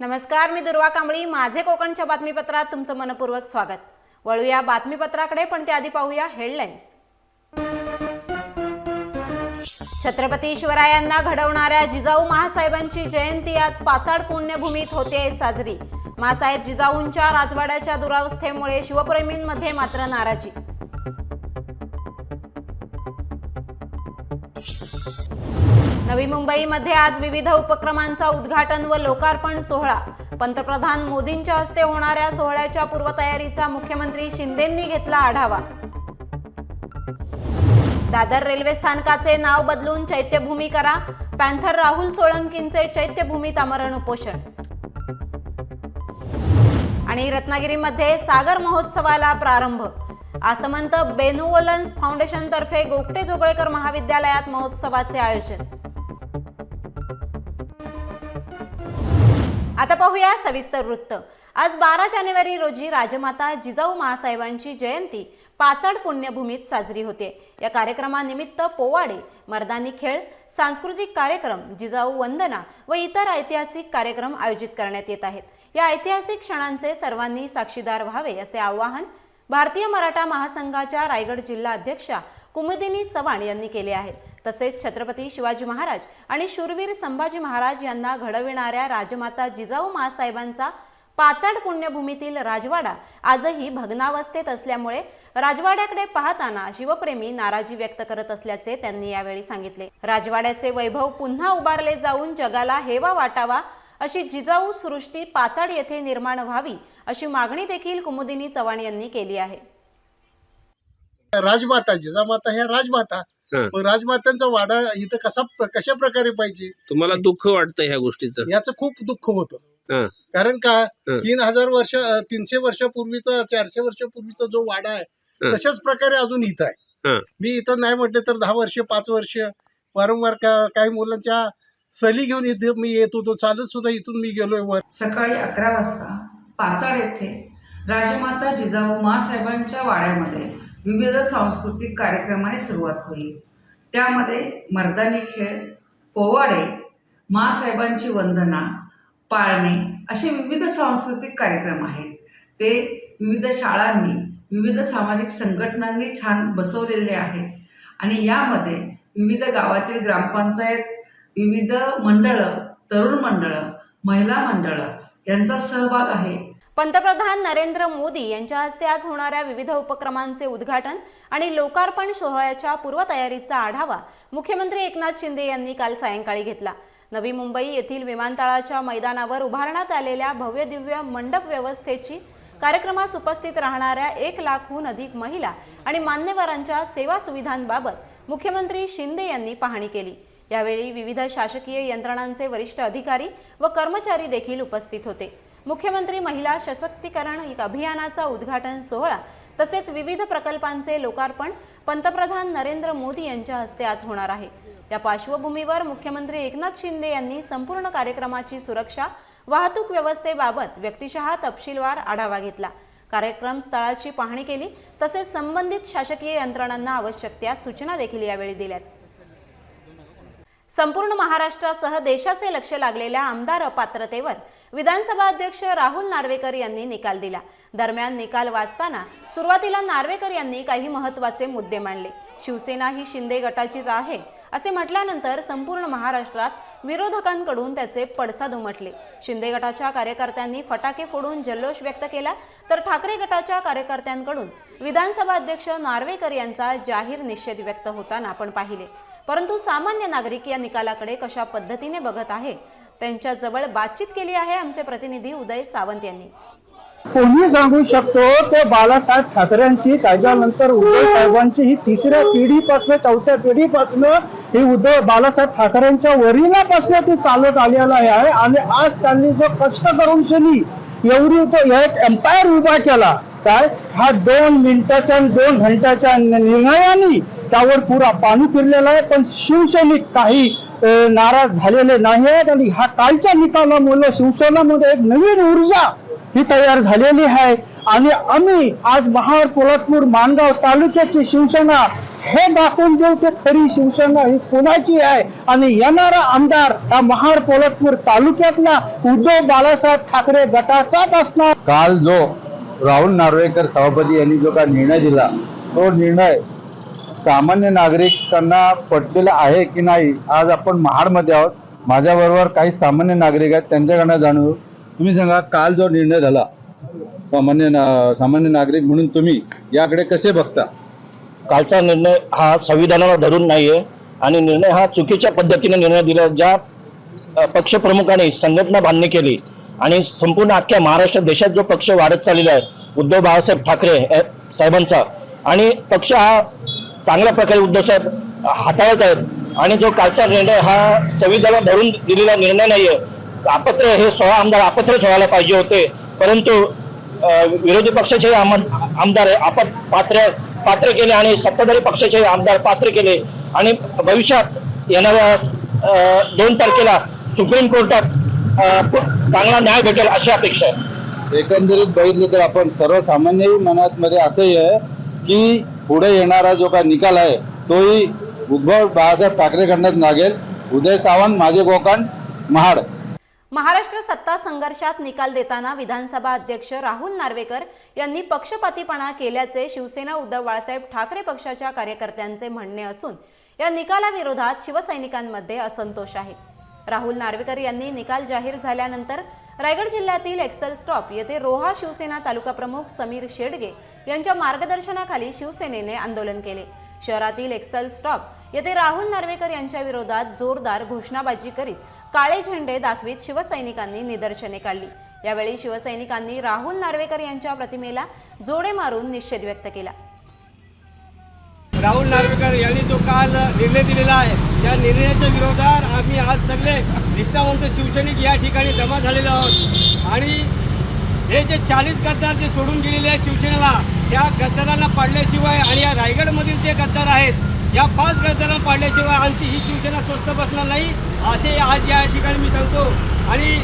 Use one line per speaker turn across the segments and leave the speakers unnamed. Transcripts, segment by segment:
नमस्कार मी दुर्वा कांबळी. माझे कोकणच्या बातमीपत्रात तुमचं मनपूर्वक स्वागत. वळूया बातमीपत्राकडे पण त्याआधी पाहूया हेडलाईन्स. छत्रपती शिवरायांना घडवणाऱ्या जिजाऊ महासाहेबांची जयंती आज पाचाड पुण्यभूमीत होते साजरी. मासाहेब जिजाऊंच्या राजवाड्याच्या दुरावस्थेमुळे शिवप्रेमींमध्ये मात्र नाराजी. नवी मुंबईमध्ये आज विविध उपक्रमांचा उद्घाटन व लोकार्पण सोहळा. पंतप्रधान मोदींच्या हस्ते होणाऱ्या सोहळ्याच्या पूर्वतयारीचा मुख्यमंत्री शिंदेंनी घेतला आढावा. दादर रेल्वे स्थानकाचे नाव बदलून चैत्यभूमी करा. पॅन्थर राहुल सोळंकींचे चैत्यभूमीत आमरण उपोषण. आणि रत्नागिरीमध्ये सागर महोत्सवाला प्रारंभ. आसमंत बेनुओलन्स फाउंडेशन तर्फे गोगटे जोगळेकर महाविद्यालयात महोत्सवाचे आयोजन. आता पाहूया सविस्तर वृत्त. आज बारा जानेवारी रोजी राजमाता जिजाऊ महासाहेबांची जयंती पाचड पुण्यभूमीत साजरी होते. या कार्यक्रमानिमित्त पोवाडे मर्दानी खेळ सांस्कृतिक कार्यक्रम जिजाऊ वंदना व इतर ऐतिहासिक कार्यक्रम आयोजित करण्यात येत आहेत. या ऐतिहासिक क्षणांचे सर्वांनी साक्षीदार व्हावे असे आवाहन भारतीय मराठा महासंघाच्या रायगड जिल्हा अध्यक्षा कुमुदिनी चव्हाण यांनी केले आहे. तसेच छत्रपती शिवाजी महाराज आणि शूरवीर संभाजी महाराज यांना घडविणाऱ्या राजमाता जिजाऊ महासाहेबांचा पाचाड पुण्यभूमीतील राजवाडा आजही भग्नावस्थेत असल्यामुळे राजवाड्याकडे पाहताना शिवप्रेमी नाराजी व्यक्त करत असल्याचे त्यांनी यावेळी सांगितले. राजवाड्याचे वैभव पुन्हा उभारले जाऊन जगाला हेवा वाटावा अशी जिजाऊ सृष्टी पाचाड येथे निर्माण व्हावी अशी मागणी देखील कुमुदिनी चव्हाण यांनी केली आहे.
राजमाता जिजामाता ह्या राजमाता
हा.
मग राजमातांचा वाडा इथं कसा कशा प्रकारे पाहिजे
तुम्हाला दुःख वाटतं ह्या गोष्टीचं
याचं खूप दुःख होतं
हा.
कारण का. तीन हजार वर्ष अं, तीनशे वर्षापूर्वीचा चारशे वर्षापूर्वीचा जो वाडा आहे
हा.
तशाच प्रकारे अजून इथं
हा.
आहे मी इथं नाही म्हटलं तर दहा वर्ष पाच वर्ष वारंवार का काही मुलांच्या सहली घेऊन इथे मी येत होतो चालत सुद्धा इथून मी गेलोय वर
सकाळी अकरा वाजता पाचाड येथे राजमाता जिजाऊ मासाहेबांच्या वाड्यामध्ये विविध सांस्कृतिक कार्यक्रमाने सुरुवात होईल. त्यामध्ये मर्दानी खेळ पोवाडे मासाहेबांची वंदना पाळणे असे विविध सांस्कृतिक कार्यक्रम आहेत. ते विविध शाळांनी विविध सामाजिक संघटनांनी छान बसवलेले आहेत आणि यामध्ये विविध गावातील ग्रामपंचायत विविध मंडळं तरुण मंडळं महिला मंडळं यांचा सहभाग आहे.
पंतप्रधान नरेंद्र मोदी यांच्या हस्ते आज होणाऱ्या विविध उपक्रमांचे उद्घाटन आणि लोकार्पण सोहळ्याच्या पूर्वतयारीचा आढावा मुख्यमंत्री एकनाथ शिंदे यांनी काल सायंकाळी घेतला. नवी मुंबई येथील विमानतळाच्या मैदानावर उभारण्यात आलेल्या भव्य दिव्य मंडप व्यवस्थेची कार्यक्रमास उपस्थित राहणाऱ्या एक लाखहून अधिक महिला आणि मान्यवरांच्या सेवा सुविधांबाबत मुख्यमंत्री शिंदे यांनी पाहणी केली. यावेळी विविध शासकीय यंत्रणांचे वरिष्ठ अधिकारी व कर्मचारी देखील उपस्थित होते. मुख्यमंत्री महिला सशक्तीकरण अभियानाचा उद्घाटन सोहळा तसेच विविध प्रकल्पांचे लोकार्पण पंतप्रधान नरेंद्र मोदी यांच्या हस्ते आज होणार आहे. या पार्श्वभूमीवर मुख्यमंत्री एकनाथ शिंदे यांनी संपूर्ण कार्यक्रमाची सुरक्षा वाहतूक व्यवस्थेबाबत व्यक्तिशः तपशीलवार आढावा घेतला. कार्यक्रम स्थळाची पाहणी केली तसेच संबंधित शासकीय यंत्रणांना आवश्यक त्या सूचना देखील यावेळी दिल्यात. संपूर्ण महाराष्ट्रासह देशाचे लक्ष लागलेल्या आमदार अपात्रतेवर विधानसभा अध्यक्ष राहुल नार्वेकर यांनी निकाल दिला. दरम्यान निकाल वाचताना सुरुवातीला नार्वेकर यांनी काही महत्त्वाचे मुद्दे मांडले. शिवसेना ही शिंदे गटाचीच आहे असे म्हटल्यानंतर संपूर्ण महाराष्ट्रात विरोधकांकडून त्याचे पडसाद उमटले. शिंदे गटाच्या कार्यकर्त्यांनी फटाके फोडून जल्लोष व्यक्त केला तर ठाकरे गटाच्या कार्यकर्त्यांकडून विधानसभा अध्यक्ष नार्वेकर यांचा जाहीर निषेध व्यक्त होताना आपण पाहिले. परंतु सामान्य नागरिक या निकालाकडे कशा पद्धतीने बघत आहे? त्यांच्या जवळ बातचीत केली आहे आमचे प्रतिनिधी उदय सावंत यांनी.
कोणी सांगू शकतो ते बाळासाहेब ठाकरेंची त्याच्यानंतर उद्धव साहेबांची ही तिसऱ्या पिढीपासून चौथ्या पिढीपासून ही उद्धव बाळासाहेब ठाकरेंच्या वडिलापासून ती चालत आलेला आहे. आणि आज त्यांनी जो कष्ट करून शनी एवढी तो एक एम्पायर उभा केला काय? हा दोन मिनिटाच्या दोन घंटाच्या निर्णयाने त्यावर पुरा पाणी फिरलेला आहे पण शिवसैनिक काही नाराज झालेले नाही आहेत आणि ह्या कालच्या निकालामुळे शिवसेनामध्ये एक नवीन ऊर्जा ही तयार झालेली आहे. आणि आम्ही आज महाड पोलादपूर माणगाव तालुक्याची शिवसेना
हे दाखवून देऊ की खरी शिवसेना ही कोणाची आहे? आणि येणारा आमदार हा महाड पोलादपूर तालुक्यातला उद्धव बाळासाहेब ठाकरे गटाचाच असणार.
काल जो राहुल नार्वेकर सभापती यांनी जो काय निर्णय दिला तो निर्णय सामान्य नागरिकांना पटलेला आहे की नाही आज आपण महाडमध्ये आहोत. माझ्याबरोबर काही सामान्य नागरिक आहेत त्यांच्याकडनं जाणवू तुम्ही सांगा काल जो निर्णय झाला सामान्य ना सामान्य नागरिक म्हणून तुम्ही याकडे कसे बघता?
कालचा निर्णय हा संविधानाला धरून नाहीये आणि निर्णय हा चुकीच्या पद्धतीने निर्णय दिला. ज्या अ, पक्षप्रमुखांनी संघटना बांधणी केली आणि संपूर्ण अख्ख्या महाराष्ट्र देशात जो पक्ष वाढत चाललेला आहे उद्धव बाळासाहेब ठाकरे साहेबांचा. आणि पक्ष हा चांगल्या प्रकारे उद्देश हाताळत आहेत. आणि जो कालचा निर्णय हा संविधानाला धरून दिलेला निर्णय नाहीये. आपत्र हे सोळा आमदार अपत्रच व्हायला पाहिजे होते. परंतु विरोधी पक्षाचे आमदार आप पात्र पात्र केले आणि सत्ताधारी पक्षाचे आमदार पात्र केले. आणि भविष्यात येणाऱ्या दोन तारखेला सुप्रीम कोर्टात चांगला न्याय भेटेल अशी अपेक्षा आहे.
एकंदरीत बघितलं तर आपण सर्वसामान्य मनात मध्ये असंही आहे की पुढे येणारा जो काय निकाल आहे तोही उद्धव बाळासाहेब ठाकरेकडनंच लागेल. उदय सावंत माझे कोकण महाड.
महाराष्ट्र सत्ता संघर्षात निकाल देताना विधानसभा अध्यक्ष राहुल नार्वेकर यांनी पक्षपातीपणा केल्याचे शिवसेना उद्धव बाळासाहेब ठाकरे पक्षाच्या कार्यकर्त्यांचे म्हणणे असून या निकालाविरोधात शिवसैनिकांमध्ये असंतोष आहे. राहुल नार्वेकर यांनी निकाल जाहीर झाल्यानंतर रायगड जिल्ह्यातील एक्सेल स्टॉप येथे रोहा शिवसेना तालुका प्रमुख समीर शेडगे यांच्या मार्गदर्शनाखाली शिवसेनेने आंदोलन केले. शहरातील एक्सल स्टॉप येथे राहुल नार्वेकर यांच्या विरोधात जोरदार घोषणाबाजी करीत काळे झेंडे दाखवीत शिवसैनिकांनी निदर्शने काढली. यावेळी शिवसैनिकांनी राहुल नार्वेकर यांच्या प्रतिमेला जोडे मारून निषेध व्यक्त केला.
राहुल नार्वेकर यांनी जो काल निर्णय दिलेला आहे त्या निर्णयाच्या विरोधात आम्ही आज सगळे निष्ठावंत शिवसैनिक या ठिकाणी जमा झालेलो आहोत. आणि हे जे चाळीस गद्दार जे सोडून गेलेले आहेत शिवसेनेला त्या गद्दारांना पाडल्याशिवाय आणि या रायगडमधील जे गद्दार आहेत या पाच गद्दारांना पाडल्याशिवाय आणखी ही शिवसेना स्वस्त बसणार नाही असे आज या ठिकाणी मी सांगतो. आणि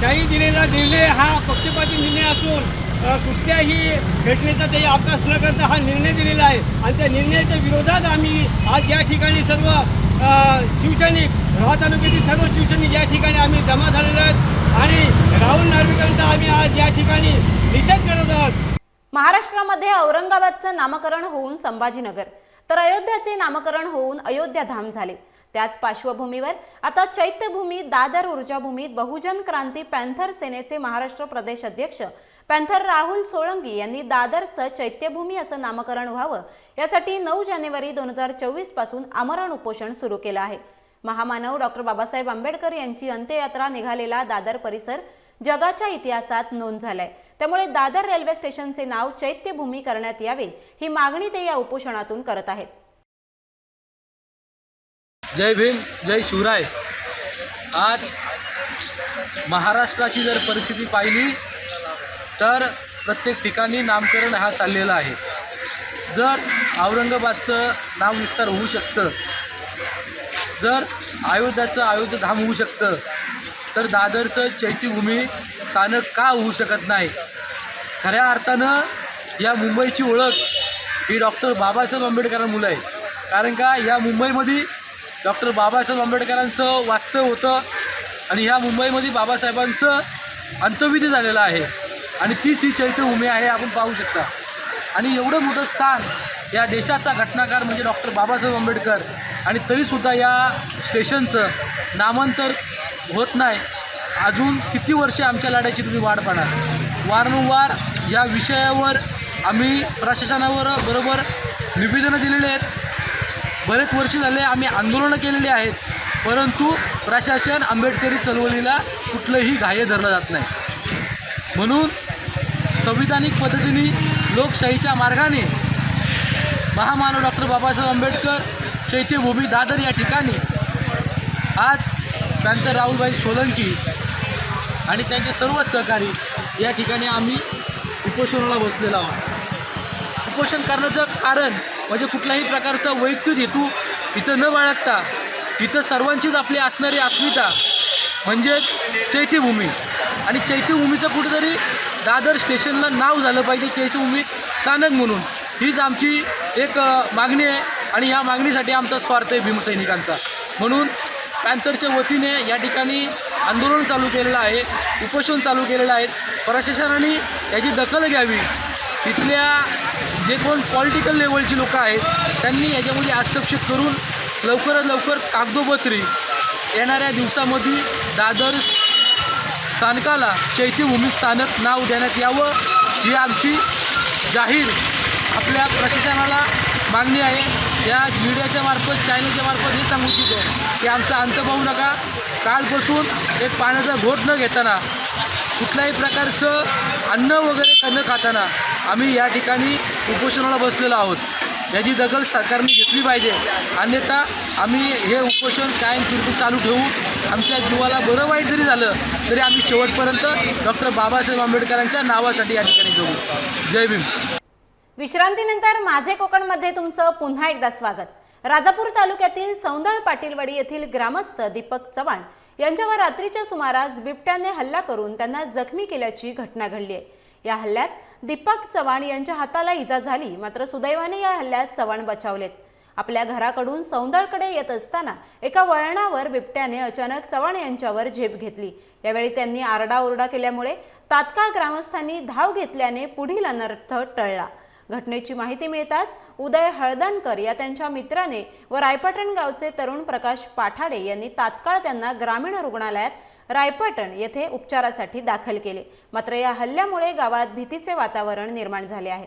त्याही दिलेला निर्णय हा पक्षपाती निर्णय असून कुठल्याही घटनेचा त्याही अभ्यास न करता हा निर्णय दिलेला आहे. आणि त्या निर्णयाच्या विरोधात आम्ही आज या ठिकाणी सर्व शिवसैनिक रोहा तालुक्यातील सर्व शिवसैनिक या ठिकाणी आम्ही जमा झालेलो आहेत आणि राहुल नार्वेकरांचा आम्ही आज या ठिकाणी निषेध करत आहोत.
महाराष्ट्रामध्ये औरंगाबादचं नामकरण होऊन संभाजीनगर. तर अयोध्याचे नामकरण होऊन अयोध्या धाम झाले. त्याच पार्श्वभूमीवर आता चैत्यभूमी दादर ऊर्जाभूमीत बहुजन क्रांती पॅन्थर सेनेचे महाराष्ट्र प्रदेश अध्यक्ष पॅन्थर राहुल सोळंकी यांनी दादरचं चैत्यभूमी असं नामकरण व्हावं यासाठी नऊ जानेवारी दोन हजार चोवीसपासून आमरण उपोषण सुरू केलं आहे. महामानव डॉक्टर बाबासाहेब आंबेडकर यांची अंत्ययात्रा निघालेला दादर परिसर जगाच्या इतिहासात नोंद झालाय. त्यामुळे दादर रेल्वे स्टेशनचे नाव चैत्यभूमी करण्यात यावे ही मागणी ते या उपोषणातून करत आहेत.
जय भीम जय शिवराय. आज महाराष्ट्राची जर परिस्थिती पाहिली तर प्रत्येक ठिकाणी नामकरण हा चाललेला आहे. जर औरंगाबादचं नामविस्तार होऊ शकतं जर अयोध्याचं अयोध्या धाम होऊ शकतं तर दादरचं चैत्यभूमी स्थानक का होऊ शकत नाही? खऱ्या अर्थानं या मुंबईची ओळख ही डॉक्टर बाबासाहेब आंबेडकरांमुळे आहे कारण का या मुंबईमध्ये डॉक्टर बाबासाहेब आंबेडकरांचं वास्तव होतं आणि ह्या मुंबईमध्ये बाबासाहेबांचं अंतविधी झालेलं आहे. आणि तीच ही चैत्यभूमी आहे आपण पाहू शकता. आणि एवढं मोठं स्थान या देशाचा घटनाकार म्हणजे डॉक्टर बाबासाहेब आंबेडकर आणि तरीसुद्धा या स्टेशनचं नामांतर होत नाही. अजून किती वर्षे आमच्या लढ्याची तुम्ही वाढ पाहणार? वारंवार या विषयावर आम्ही प्रशासनावर बरोबर निवेदनं दिलेली आहेत. बरेच वर्ष झाले आम्ही आंदोलनं केलेली आहेत परंतु प्रशासन आंबेडकरी चळवळीला कुठलंही घाय धरलं जात नाही. म्हणून संविधानिक पद्धतीने लोकशाहीच्या मार्गाने महामानव डॉक्टर बाबासाहेब आंबेडकर चैत्यभूमी दादर या ठिकाणी आज त्यानंतर राहुलभाई सोलंकी आणि त्यांचे सर्व सहकारी या ठिकाणी आम्ही उपोषणाला बसलेलो आहोत. उपोषण करण्याचं कारण म्हणजे कुठल्याही प्रकारचा वैयक्तिक हेतू इथं न बाळगता इथं सर्वांचीच आपली असणारी अस्मिता म्हणजेच चैत्यभूमी. आणि चैत्यभूमीचं कुठेतरी दादर स्टेशनला नाव झालं पाहिजे चैत्यभूमी स्थानक म्हणून. हीच आमची एक मागणी आहे आणि या मागणीसाठी आमचा स्वार्थ आहे भीमसैनिकांचा म्हणून पॅन्थरच्या वतीने या ठिकाणी आंदोलन चालू केलेलं आहे उपोषण चालू केलेलं आहे. प्रशासनाने याची दखल घ्यावी. तिथल्या जे कोण पॉलिटिकल लेवलची लोकं आहेत त्यांनी याच्यामध्ये हस्तक्षेप करून लवकरात लवकर कागदोपत्री येणाऱ्या दिवसामध्ये दादर स्थानकाला चैत्यभूमी स्थानक नाव देण्यात यावं ही आमची जाहीर आपल्या प्रशासनाला मागणी आहे. या मीडियाच्या मार्फत चॅनलच्या मार्फत हे सांगू इच्छितो की आमचा अंत पाहू नका. कालपासून एक पाण्याचा घोट न घेताना कुठल्याही प्रकारचं अन्न वगैरे न खाताना आम्ही या ठिकाणी उपोषणाला बसलेलो आहोत. याची दखल सरकारने घेतली पाहिजे. अन्यथा आम्ही हे उपोषण कायमस्वरूपी चालू ठेवू. आमच्या जीवाला बरं वाईट जरी झालं तरी आम्ही शेवटपर्यंत डॉक्टर बाबासाहेब आंबेडकरांच्या नावासाठी या ठिकाणी जगू. जय भीम.
विश्रांतीनंतर माझे कोकणमध्ये तुमचं पुन्हा एकदा स्वागत. राजापूर तालुक्यातील सौंदळ पाटीलवाडी येथील ग्रामस्थ दीपक चव्हाण यांच्यावर रात्रीच्या सुमारास बिबट्याने हल्ला करून त्यांना जखमी केल्याची घटना घडली आहे. या हल्ल्यात दीपक चव्हाण यांच्या हाताला इजा झाली. मात्र सुदैवाने या हल्ल्यात चव्हाण बचावलेत. आपल्या घराकडून सौंदळकडे येत असताना एका वळणावर बिबट्याने अचानक चव्हाण यांच्यावर झेप घेतली. यावेळी त्यांनी आरडाओरडा केल्यामुळे तात्काळ ग्रामस्थांनी धाव घेतल्याने पुढील अनर्थ टळला. घटनेची माहिती मिळताच उदय हळदणकर या त्यांच्या मित्राने व रायपटण गावचे तरुण प्रकाश पाठाडे यांनी तात्काळ त्यांना ग्रामीण रुग्णालयात रायपाटण येथे उपचारासाठी दाखल केले. मात्र या हल्ल्यामुळे गावात भीतीचे वातावरण निर्माण झाले आहे.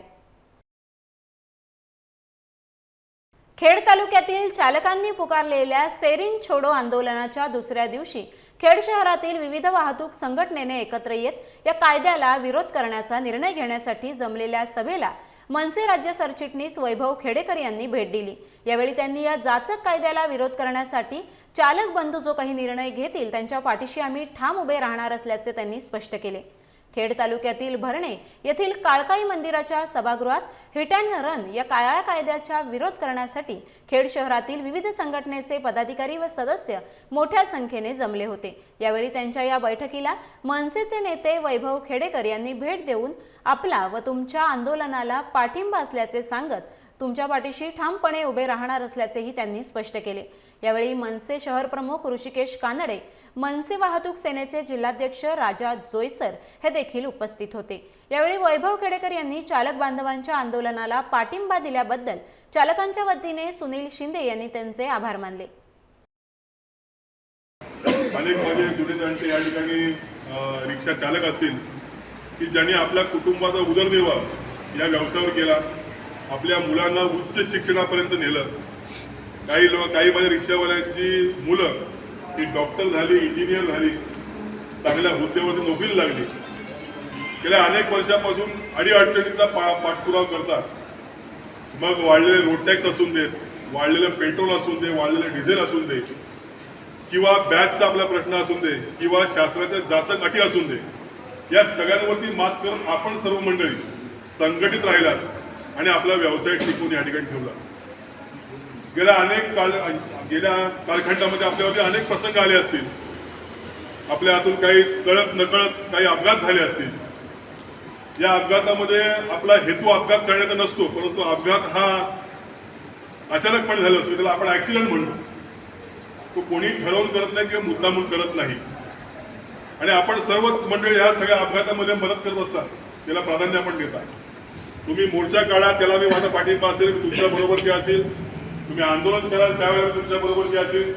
खेड तालुक्यातील चालकांनी पुकारलेल्या स्टेरिंग छोडो आंदोलनाच्या दुसऱ्या दिवशी खेड शहरातील विविध वाहतूक संघटनेने एकत्र येत या कायद्याला विरोध करण्याचा निर्णय घेण्यासाठी जमलेल्या सभेला मनसे राज्य सरचिटणीस वैभव खेडेकर यांनी भेट दिली. यावेळी त्यांनी या जाचक कायद्याला विरोध करण्यासाठी चालक बंधू जो काही निर्णय घेतील त्यांच्या पाठीशी आम्ही ठाम उभे राहणार असल्याचे त्यांनी स्पष्ट केले. खेड तालुक्यातील भरणे येथील काळकाई मंदिराच्या सभागृहात हिट अँड रन या काळ्या कायद्याचा विरोध करण्यासाठी खेड शहरातील विविध संघटनेचे पदाधिकारी व सदस्य मोठ्या संख्येने जमले होते. यावेळी त्यांच्या या बैठकीला मनसेचे नेते वैभव खेडेकर यांनी भेट देऊन आपला व तुमच्या आंदोलनाला पाठिंबा असल्याचे सांगत तुमच्या पाठीशी ठामपणे उभे राहणार असल्याचेही त्यांनी स्पष्ट केले. यावेळी मनसे शहर प्रमुख ऋषिकेश कानडे मनसे वाहतूक सेनेचे जिल्हाध्यक्ष राजा जोयसर हे देखील उपस्थित होते. यावेळी वैभव खेडेकर यांनी चालक बांधवांच्या आंदोलनाला पाठिंबा दिल्याबद्दल चालकांच्या वतीने सुनील शिंदे यांनी त्यांचे आभार मानले.
अनेक माझे जुने जाणते या ठिकाणी रिक्षा चालक असतील की ज्यांनी आपल्या कुटुंबाचा उदरनिर्वाह या व्यवसायावर केला. आपल्या मुलांना उच्च शिक्षणापर्यंत नेलं. काही लोक काही माझ्या रिक्षावाल्यांची मुलं ही डॉक्टर झाली इंजिनियर झाली चांगल्या हुद्द्यावरती नोकरीला लागली. गेल्या अनेक वर्षापासून अडीअडचणीचा पा पाठपुरावा करतात. मग वाढलेले रोड टॅक्स असून देत वाढलेलं पेट्रोल असून दे वाढलेलं डिझेल असून दे किंवा बॅचचा आपला प्रश्न असून दे किंवा शास्त्राच्या जाचक अटी असून दे या सगळ्यांवरती मात करून आपण सर्व मंडळी संघटित राहिलात. आणि आपला व्यवसाय टिकून या ठिकाणी ठेवला. गेल्या अनेक काल गेल्या कालखंडामध्ये आपल्यावरती अनेक प्रसंग आले असतील. आपल्या हातून काही कळत नकळत काही अपघात झाले असतील. या अपघातामध्ये आपला हेतू अपघात करण्याचा नसतो परंतु अपघात हा अचानकपणे झाला असतो. त्याला आपण ऍक्सिडेंट म्हणतो. तो कोणी ठरवून करत नाही किंवा मुद्दामून करत नाही. आणि आपण सर्वच मंडळी ह्या सगळ्या अपघातामध्ये मदत करत असतात. त्याला प्राधान्य आपण देतात. तुम्ही मोर्चा काढा त्याला मी माझा पाठिंबा असेल तुमच्या बरोबर जे असेल. तुम्ही आंदोलन कराल त्यावेळेला तुमच्या बरोबर जे असेल.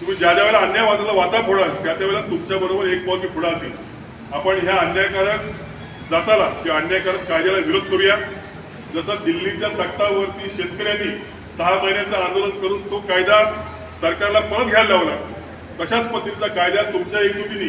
तुम्ही ज्या ज्या वेळेला अन्याय वाचायला वाचा फोडाल त्या त्यावेळेला तुमच्या बरोबर एक पाऊल मी पुढा असेल. आपण ह्या अन्यायकारक जाचाला किंवा अन्यायकारक कायद्याला विरोध करूया. जसं दिल्लीच्या तख्तावरती शेतकऱ्यांनी सहा महिन्याचं आंदोलन करून तो कायदा सरकारला परत घ्यायला लावला. तशाच पद्धतीचा कायदा तुमच्या एकजुटीने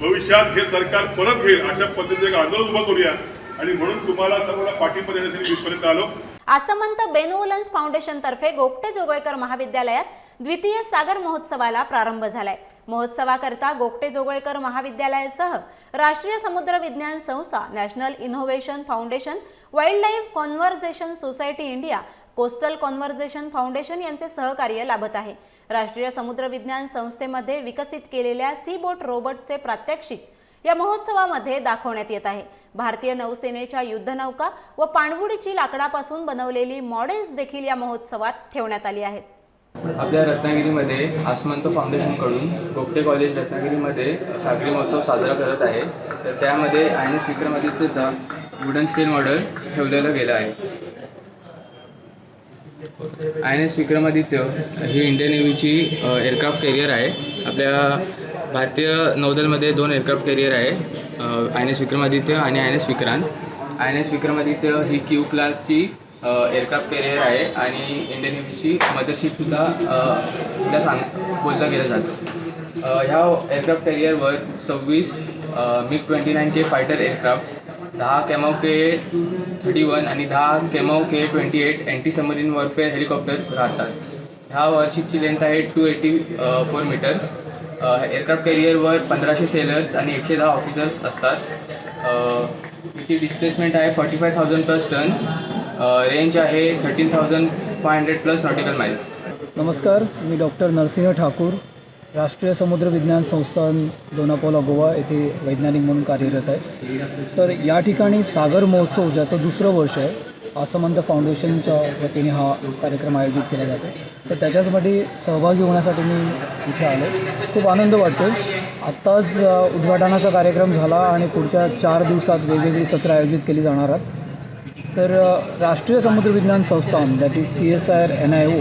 भविष्यात हे सरकार परत घेईल अशा पद्धतीचं एक आंदोलन उभं करूया. आणि म्हणून तुम्हाला सर्वांना पाठिंबा देण्यासाठी इथपर्यंत आलो.
आसमंत बेनुवलन्स फाउंडेशन तर्फे गोपटे जोगळेकर महाविद्यालयात द्वितीय सागर महोत्सवाला प्रारंभ झालाय. महोत्सवाकरता गोपटे जोगळेकर महाविद्यालयासह राष्ट्रीय समुद्र विज्ञान संस्था national innovation foundation wild life conversation society India coastal conversation foundation यांचे सहकार्य लाभत आहे. राष्ट्रीय समुद्र विज्ञान संस्थेमध्ये विकसित केलेल्या सी बोट रोबोटचे प्रात्यक्षिक या महोत्सवामध्ये दाखवण्यात येत आहे. भारतीय नौसेनेच्या युद्धनौका व पाणबुडीची लाकडापासून बनवलेली मॉडेल्स देखील या महोत्सवात ठेवण्यात आली आहेत.
आपल्या रत्नागिरीमध्ये आसमंत फाउंडेशनकडून गोपटे कॉलेज रत्नागिरीमध्ये सागरी महोत्सव साजरा करत आहे. तर त्यामध्ये आणि विक्रमादित्यचा वुडन स्केल मॉडेल ठेवलेलं गेलं आहे. आय एन एस विक्रमादित्य ही इंडियन नेव्हीची एअरक्राफ्ट कॅरियर आहे. आपल्या भारतीय नौदलमध्ये दोन एअरक्राफ्ट कॅरियर आहे आय एन एस विक्रमादित्य आणि I N S Vikrant. I N S Vikramaditya he Q क्लासची एअरक्राफ्ट कॅरियर आहे आणि इंडियन नेव्हीची मदरशिपसुद्धा सुद्धा सांग बोललं गेलं जातं. ह्या एअरक्राफ्ट कॅरियरवर सव्वीस MiG twenty nine K fighter aircraft दहा कॅमो के थर्टी वन आणि दहा Kamov K twenty eight anti submarine warfare helicopters राहतात. ह्या वॉरशिपची लेंथ आहे two eighty four metres aircraft कॅरियरवर पंधराशे सेलर्स आणि एकशे दहा ऑफिसर्स असतात. इथे डिस्प्लेसमेंट आहे forty five thousand plus tons range आहे thirteen thousand five hundred plus nautical miles
नमस्कार मी डॉक्टर नरसिंह ठाकूर राष्ट्रीय समुद्र विज्ञान संस्थान दोनापोला गोवा येथे वैज्ञानिक म्हणून कार्यरत आहे. तर या ठिकाणी सागर महोत्सव ज्याचं दुसरं वर्ष आहे आसमंत फाउंडेशनच्या वतीने हा कार्यक्रम आयोजित केला जातो. तर त्याच्यासाठी सहभागी होण्यासाठी मी इथे आलो. खूप आनंद वाटतो आत्ताच उद्घाटनाचा कार्यक्रम झाला आणि पुढच्या चार दिवसात वेगवेगळी सत्रं आयोजित केली जाणार आहेत. तर राष्ट्रीय समुद्र विज्ञान संस्थान that is C S I R N I O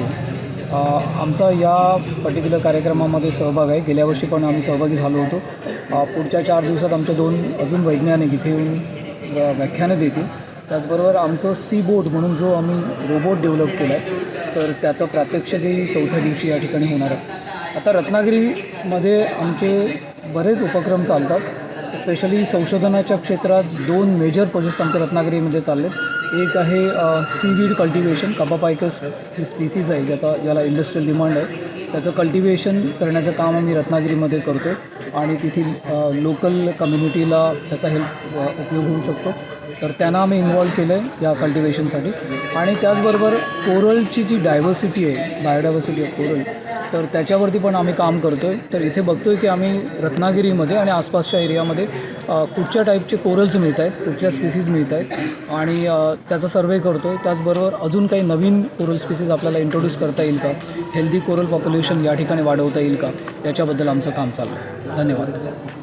आमचा या पर्टिक्युलर कार्यक्रमामध्ये सहभाग आहे. गेल्या वर्षी पण आम्ही सहभागी झालो होतो. पुढच्या चार दिवसात आमचे दोन अजून वैज्ञानिक इथे येऊन व्याख्यानं देतील. त्याचबरोबर आमचं सी बोट म्हणून जो आम्ही रोबोट डेव्हलप केला आहे तर त्याचं प्रात्यक्षिकही चौथ्या दिवशी या ठिकाणी होणार आहे. आता रत्नागिरीमध्ये आमचे बरेच उपक्रम चालतात. स्पेशली संशोधनाच्या क्षेत्रात दोन मेजर प्रोजेक्ट आमच्या रत्नागिरीमध्ये चालले एक आहे सीवीड कल्टिवेशन कपापायकस ही स्पीसीज आहे ज्याचा ज्याला इंडस्ट्रियल डिमांड आहे. त्याचं कल्टिवेशन करण्याचं काम आम्ही रत्नागिरीमध्ये करतो आणि तेथील लोकल कम्युनिटीला त्याचा हेल्प उपयोग होऊ शकतो. तर त्यांना आम्ही इन्वॉल्व केलं आहे या कल्टिवेशनसाठी आणि त्याचबरोबर कोरलची जी डायव्हर्सिटी आहे बायोडायव्हर्सिटी ऑफ कोरल तर त्याच्यावरती पण आम्ही काम करतो आहे तर इथे बघतो आहे की आम्ही रत्नागिरीमध्ये आणि आसपासच्या एरियामध्ये कुठच्या टाईपचे कोरल्स मिळत आहेत कुठच्या स्पीसीज मिळत आहेत आणि त्याचा सर्वे करतो आहे त्याचबरोबर अजून काही नवीन कोरल स्पीसीज आपल्याला इंट्रोड्यूस करता येईल का? हेल्दी कोरल पॉप्युलेशन या ठिकाणी वाढवता येईल का? याच्याबद्दल आमचं काम चाललं आहे धन्यवाद.